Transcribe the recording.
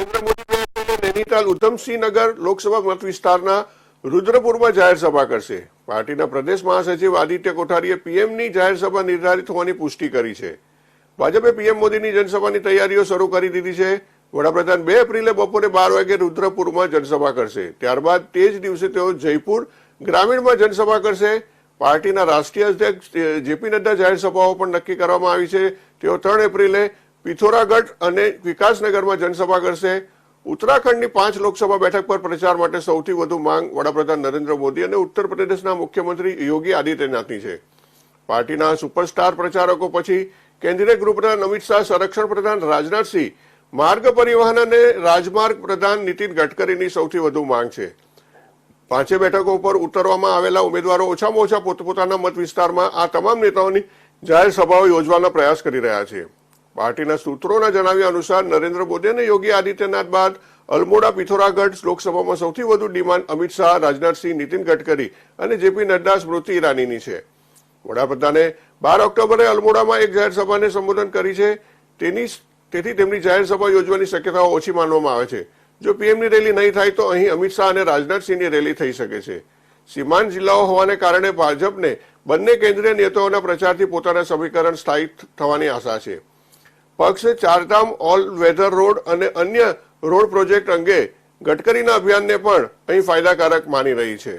નરેન્દ્ર મોદી બે નૈનીતાલ ઉધમસિંહ નગર લોકસભા મત રુદ્રપુરમાં જાહેર કરશે. પાર્ટીના પ્રદેશ મહાસચિવ આદિત્ય કોઠારીએ પીએમની જાહેર નિર્ધારિત હોવાની પુષ્ટિ કરી છે. ભાજપે પીએમ મોદીની જનસભાની તૈયારીઓ શરૂ કરી દીધી છે. વડાપ્રધાન બે એપ્રિલે બપોરે બાર વાગે રુદ્રપુરમાં જનસભા કરશે. ત્યારબાદ તે જ દિવસે તેઓ જયપુર ગ્રામીણમાં જનસભા કરશે. પાર્ટીના રાષ્ટ્રીય અધ્યક્ષ જેપી નડ્ડા જાહેર સભાઓ પણ નક્કી કરવામાં આવી છે. તેઓ ત્રણ એપ્રિલે પિથોરાગઢ અને વિકાસનગરમાં જનસભા કરશે. ઉત્તરાખંડની પાંચ લોકસભા બેઠક પર પ્રચાર માટે સૌથી વધુ માંગ વડાપ્રધાન નરેન્દ્ર મોદી અને ઉત્તર પ્રદેશના મુખ્યમંત્રી યોગી આદિત્યનાથની છે. પાર્ટીના સુપરસ્ટાર પ્રચારકો પછી કેન્દ્રીય ગ્રુપના અમિત શાહ સંરક્ષણ પ્રધાન રાજનાથસિંહ માર્ગ પરિવહન અને રાજમાર્ગ પ્રધાન નીતિન ગડકરીની સૌથી વધુ માંગ છે. પાંચે બેઠકો ઉપર ઉતરવામાં આવેલા ઉમેદવારો ઓછામાં ઓછા પોતપોતાના મત વિસ્તારમાં આ તમામ નેતાઓની જાહેર સભાઓ યોજવાનો પ્રયાસ કરી રહ્યા છે. પાર્ટીના સૂત્રોના જણાવ્યા અનુસાર નરેન્દ્ર મોદી અને યોગી આદિત્યનાથ બાદ અલમોડા, પિથોરાગઢ લોકસભામાં સૌથી વધુ ડિમાન્ડ અમિત શાહ રાજનાથસિંહ નીતિન ગડકરી અને જેપી નડ્ડા, સ્મૃતિ ઈરાનીની છે. વડાપ્રધાને બાર ઓક્ટોબરે અલમોડામાં એક જાહેર સભાને સંબોધન કરી છે. તેની તેથી તેમની જાહેર સભા યોજવાની શક્યતાઓ ઓછી માનવામાં આવે છે. જો પીએમની રેલી નહીં થાય તો અહીં અમિત શાહ અને રાજનાથસિંહની રેલી થઈ શકે છે. સીમાંત જિલ્લાઓ હોવાને કારણે ભાજપને બંને કેન્દ્રીય નેતાઓના પ્રચારથી પોતાના સમીકરણ સ્થાયી થવાની આશા છે. પક્ષે ચારધામ ઓલ વેધર રોડ અને અન્ય રોડ પ્રોજેક્ટ અંગે ગડકરીના અભિયાનને પણ અહીં ફાયદાકારક માની રહી છે.